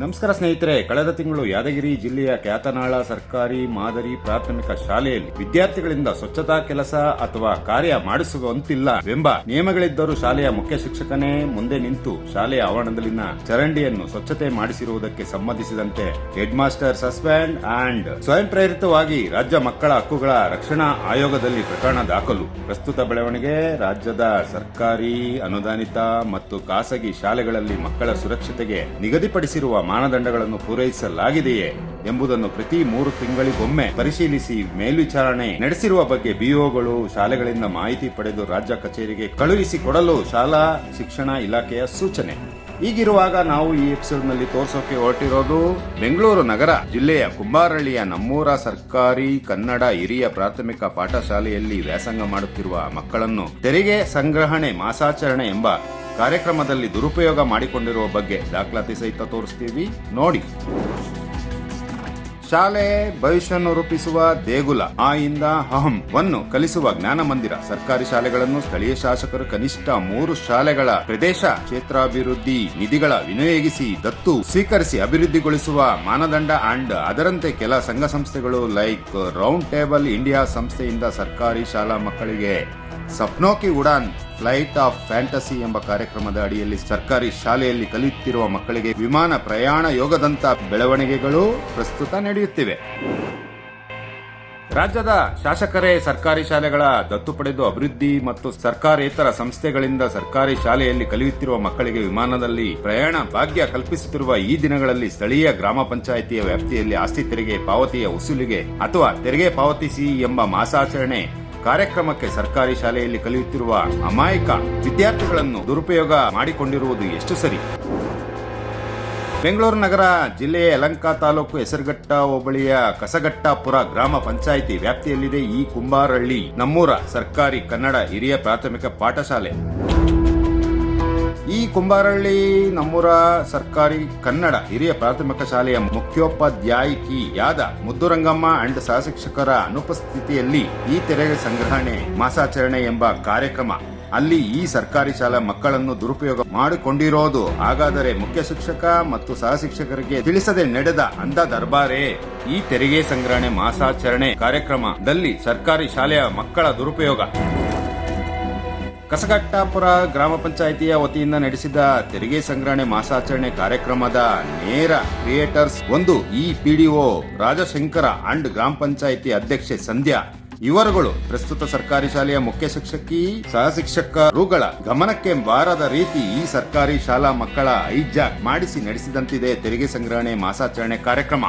ನಮಸ್ಕಾರ ಸ್ನೇಹಿತರೆ. ಕಳೆದ ತಿಂಗಳು ಯಾದಗಿರಿ ಜಿಲ್ಲೆಯ ಕ್ಯಾತನಾಳ ಸರ್ಕಾರಿ ಮಾದರಿ ಪ್ರಾಥಮಿಕ ಶಾಲೆಯಲ್ಲಿ ವಿದ್ಯಾರ್ಥಿಗಳಿಂದ ಸ್ವಚ್ಛತಾ ಕೆಲಸ ಅಥವಾ ಕಾರ್ಯ ಮಾಡಿಸುವಂತಿಲ್ಲ ಎಂಬ ನಿಯಮಗಳಿದ್ದರೂ ಶಾಲೆಯ ಮುಖ್ಯ ಶಿಕ್ಷಕನೇ ಮುಂದೆ ನಿಂತು ಶಾಲೆಯ ಆವರಣದಲ್ಲಿನ ಚರಂಡಿಯನ್ನು ಸ್ವಚ್ಛತೆ ಮಾಡಿಸಿರುವುದಕ್ಕೆ ಸಂಬಂಧಿಸಿದಂತೆ ಹೆಡ್ ಮಾಸ್ಟರ್ ಸಸ್ಪೆಂಡ್ ಅಂಡ್ ಸ್ವಯಂ ಪ್ರೇರಿತವಾಗಿ ರಾಜ್ಯ ಮಕ್ಕಳ ಹಕ್ಕುಗಳ ರಕ್ಷಣಾ ಆಯೋಗದಲ್ಲಿ ಪ್ರಕರಣ ದಾಖಲು. ಪ್ರಸ್ತುತ ಬೆಳವಣಿಗೆ ರಾಜ್ಯದ ಸರ್ಕಾರಿ ಅನುದಾನಿತ ಮತ್ತು ಖಾಸಗಿ ಶಾಲೆಗಳಲ್ಲಿ ಮಕ್ಕಳ ಸುರಕ್ಷತೆಗೆ ನಿಗದಿಪಡಿಸಿರುವ ಮಾನದಂಡಗಳನ್ನು ಪೂರೈಸಲಾಗಿದೆಯೇ ಎಂಬುದನ್ನು ಪ್ರತಿ ಮೂರು ತಿಂಗಳಿಗೊಮ್ಮೆ ಪರಿಶೀಲಿಸಿ ಮೇಲ್ವಿಚಾರಣೆ ನಡೆಸಿರುವ ಬಗ್ಗೆ ಬಿಒಗಳು ಶಾಲೆಗಳಿಂದ ಮಾಹಿತಿ ಪಡೆದು ರಾಜ್ಯ ಕಚೇರಿಗೆ ಕಳುಹಿಸಿಕೊಡಲು ಶಾಲಾ ಶಿಕ್ಷಣ ಇಲಾಖೆಯ ಸೂಚನೆ. ಈಗಿರುವಾಗ ನಾವು ಈ ಎಪಿಸೋಡ್ನಲ್ಲಿ ತೋರಿಸೋಕೆ ಹೊರಟಿರೋದು ಬೆಂಗಳೂರು ನಗರ ಜಿಲ್ಲೆಯ ಕುಂಬಾರಳ್ಳಿಯ ನಮ್ಮೂರ ಸರ್ಕಾರಿ ಕನ್ನಡ ಹಿರಿಯ ಪ್ರಾಥಮಿಕ ಪಾಠಶಾಲೆಯಲ್ಲಿ ವ್ಯಾಸಂಗ ಮಾಡುತ್ತಿರುವ ಮಕ್ಕಳನ್ನು ತೆರಿಗೆ ಸಂಗ್ರಹಣೆ, ಮಾಸಾಚರಣೆ ಎಂಬ ಕಾರ್ಯಕ್ರಮದಲ್ಲಿ ದುರುಪಯೋಗ ಮಾಡಿಕೊಂಡಿರುವ ಬಗ್ಗೆ ದಾಖಲಾತಿ ಸಹಿತ ತೋರಿಸ್ತೀವಿ. ನೋಡಿ. ಶಾಲೆ ಭವಿಷ್ಯವನ್ನು ರೂಪಿಸುವ ದೇಗುಲ, ಆ ಇಂದ ಅಹಂ ವನ್ನು ಕಲಿಸುವ ಜ್ಞಾನ ಮಂದಿರ, ಸರ್ಕಾರಿ ಶಾಲೆಗಳನ್ನು ಸ್ಥಳೀಯ ಶಾಸಕರು ಕನಿಷ್ಠ ಮೂರು ಶಾಲೆಗಳ ಪ್ರದೇಶ ಕ್ಷೇತ್ರಾಭಿವೃದ್ಧಿ ನಿಧಿಗಳ ವಿನಿಯೋಗಿಸಿ, ದತ್ತು ಸ್ವೀಕರಿಸಿ ಅಭಿವೃದ್ಧಿಗೊಳಿಸುವ ಮಾನದಂಡ ಅಂಡ್ ಅದರಂತೆ ಕೆಲ ಸಂಘ ಸಂಸ್ಥೆಗಳು ಲೈಕ್ ರೌಂಡ್ ಟೇಬಲ್ ಇಂಡಿಯಾ ಸಂಸ್ಥೆಯಿಂದ ಸರ್ಕಾರಿ ಶಾಲಾ ಮಕ್ಕಳಿಗೆ Sapno ki Udaan flight of fantasy ಎಂಬ ಕಾರ್ಯಕ್ರಮದ ಅಡಿಯಲ್ಲಿ ಸರ್ಕಾರಿ ಶಾಲೆಯಲ್ಲಿ ಕಲಿಯುತ್ತಿರುವ ಮಕ್ಕಳಿಗೆ ವಿಮಾನ ಪ್ರಯಾಣ ಯೋಗದಂತ ಬೆಳವಣಿಗೆಗಳು ಪ್ರಸ್ತುತ ನಡೆಯುತ್ತಿವೆ. ರಾಜ್ಯದ ಶಾಸಕರೇ, ಸರ್ಕಾರಿ ಶಾಲೆಗಳ ದತ್ತು ಪಡೆದು ಅಭಿವೃದ್ಧಿ ಮತ್ತು ಸರ್ಕಾರೇತರ ಸಂಸ್ಥೆಗಳಿಂದ ಸರ್ಕಾರಿ ಶಾಲೆಯಲ್ಲಿ ಕಲಿಯುತ್ತಿರುವ ಮಕ್ಕಳಿಗೆ ವಿಮಾನದಲ್ಲಿ ಪ್ರಯಾಣ ಭಾಗ್ಯ ಕಲ್ಪಿಸುತ್ತಿರುವ ಈ ದಿನಗಳಲ್ಲಿ ಸ್ಥಳೀಯ ಗ್ರಾಮ ಪಂಚಾಯಿತಿಯ ವ್ಯಾಪ್ತಿಯಲ್ಲಿ ಆಸ್ತಿ ತೆರಿಗೆ ಪಾವತಿಯ ವಸೂಲಿಗೆ ಅಥವಾ ತೆರಿಗೆ ಪಾವತಿಸಿ ಎಂಬ ಮಾಸಾಚರಣೆ ಕಾರ್ಯಕ್ರಮಕ್ಕೆ ಸರ್ಕಾರಿ ಶಾಲೆಯಲ್ಲಿ ಕಲಿಯುತ್ತಿರುವ ಅಮಾಯಕ ವಿದ್ಯಾರ್ಥಿಗಳನ್ನು ದುರುಪಯೋಗ ಮಾಡಿಕೊಂಡಿರುವುದು ಎಷ್ಟು ಸರಿ? ಬೆಂಗಳೂರು ನಗರ ಜಿಲ್ಲೆಯ ಯಲಂಕ ತಾಲೂಕು ಹೆಸರುಘಟ್ಟ ಹೋಬಳಿಯ ಕಸಗಟ್ಟಾಪುರ ಗ್ರಾಮ ಪಂಚಾಯಿತಿ ವ್ಯಾಪ್ತಿಯಲ್ಲಿದೆ ಈ ಕುಂಬಾರಳ್ಳಿ ನಮ್ಮೂರ ಸರ್ಕಾರಿ ಕನ್ನಡ ಹಿರಿಯ ಪ್ರಾಥಮಿಕ ಪಾಠಶಾಲೆ. ಈ ಕುಂಬಾರಳ್ಳಿ ನಮ್ಮೂರ ಸರ್ಕಾರಿ ಕನ್ನಡ ಹಿರಿಯ ಪ್ರಾಥಮಿಕ ಶಾಲೆಯ ಮುಖ್ಯೋಪಾಧ್ಯಾಯಿಕಿಯಾದ ಮುದ್ದುರಂಗಮ್ಮ ಅಂಡ್ ಸಹಶಿಕ್ಷಕರ ಅನುಪಸ್ಥಿತಿಯಲ್ಲಿ ಈ ತೆರೆಗೆ ಸಂಗ್ರಹಣೆ, ಮಾಸಾಚರಣೆ ಎಂಬ ಕಾರ್ಯಕ್ರಮ. ಅಲ್ಲಿ ಈ ಸರ್ಕಾರಿ ಶಾಲಾ ಮಕ್ಕಳನ್ನು ದುರುಪಯೋಗ ಮಾಡಿಕೊಂಡಿರೋದು. ಹಾಗಾದರೆ ಮುಖ್ಯ ಶಿಕ್ಷಕ ಮತ್ತು ಸಹಶಿಕ್ಷಕರಿಗೆ ತಿಳಿಸದೆ ನಡೆದ ಅಂಧ ದರ್ಬಾರೇ. ಈ ತೆರಿಗೆ ಸಂಗ್ರಹಣೆ, ಮಾಸಾಚರಣೆ ಕಾರ್ಯಕ್ರಮದಲ್ಲಿ ಸರ್ಕಾರಿ ಶಾಲೆಯ ಮಕ್ಕಳ ದುರುಪಯೋಗ. ಕಸಗಟ್ಟಾಪುರ ಗ್ರಾಮ ಪಂಚಾಯಿತಿಯ ವತಿಯಿಂದ ನಡೆಸಿದ ತೆರಿಗೆ ಸಂಗ್ರಹಣೆ ಮಾಸಾಚರಣೆ ಕಾರ್ಯಕ್ರಮದ ನೇರ ಕ್ರಿಯೇಟರ್ಸ್ ಒಂದು ಈ ಪಿಡಿಒ ರಾಜಶಂಕರ ಅಂಡ್ ಗ್ರಾಮ ಪಂಚಾಯಿತಿ ಅಧ್ಯಕ್ಷೆ ಸಂಧ್ಯಾ. ಇವರುಗಳು ಪ್ರಸ್ತುತ ಸರ್ಕಾರಿ ಶಾಲೆಯ ಮುಖ್ಯ ಶಿಕ್ಷಕಿ ಸಹ ಶಿಕ್ಷಕರುಗಳ ಗಮನಕ್ಕೆ ಬಾರದ ರೀತಿ ಈ ಸರ್ಕಾರಿ ಶಾಲಾ ಮಕ್ಕಳ ಐಜಾಕ್ ಮಾಡಿಸಿ ನಡೆಸಿದಂತಿದೆ ತೆರಿಗೆ ಸಂಗ್ರಹಣೆ ಮಾಸಾಚರಣೆ ಕಾರ್ಯಕ್ರಮ.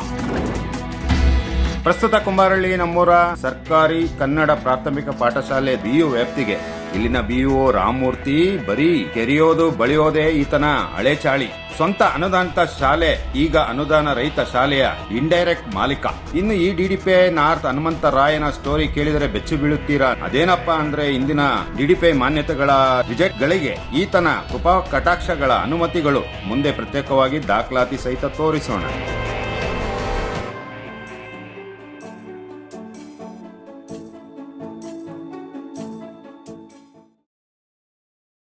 ಪ್ರಸ್ತುತ ಕುಂಬಾರಳ್ಳಿ ನಮ್ಮೂರ ಸರ್ಕಾರಿ ಕನ್ನಡ ಪ್ರಾಥಮಿಕ ಪಾಠಶಾಲೆ ಬಿಯು ವ್ಯಾಪ್ತಿಗೆ. ಇಲ್ಲಿನ ಬಿಇಒ ರಾಮಮೂರ್ತಿ ಬರೀ ಕೆರೆಯೋದು ಬಳಿಯೋದೇ ಈತನ ಹಳೆ ಚಾಳಿ. ಸ್ವಂತ ಅನುದಾನಿತ ಶಾಲೆ, ಈಗ ಅನುದಾನ ರಹಿತ ಶಾಲೆಯ ಇಂಡೈರೆಕ್ಟ್ ಮಾಲೀಕ. ಇನ್ನು ಈ ಡಿಡಿಪಿ ನಾರ್ತ್ ಹನುಮಂತ ರಾಯನ ಸ್ಟೋರಿ ಕೇಳಿದರೆ ಬೆಚ್ಚಿ ಬೀಳುತ್ತೀರಾ? ಅದೇನಪ್ಪ ಅಂದ್ರೆ ಇಂದಿನ ಡಿಡಿಪಿ ಮಾನ್ಯತೆಗಳ ರಿಜೆಕ್ಟ್ ಗಳಿಗೆ ಈತನ ಉಪ ಕಟಾಕ್ಷಗಳ ಅನುಮತಿಗಳು. ಮುಂದೆ ಪ್ರತ್ಯೇಕವಾಗಿ ದಾಖಲಾತಿ ಸಹಿತ ತೋರಿಸೋಣ.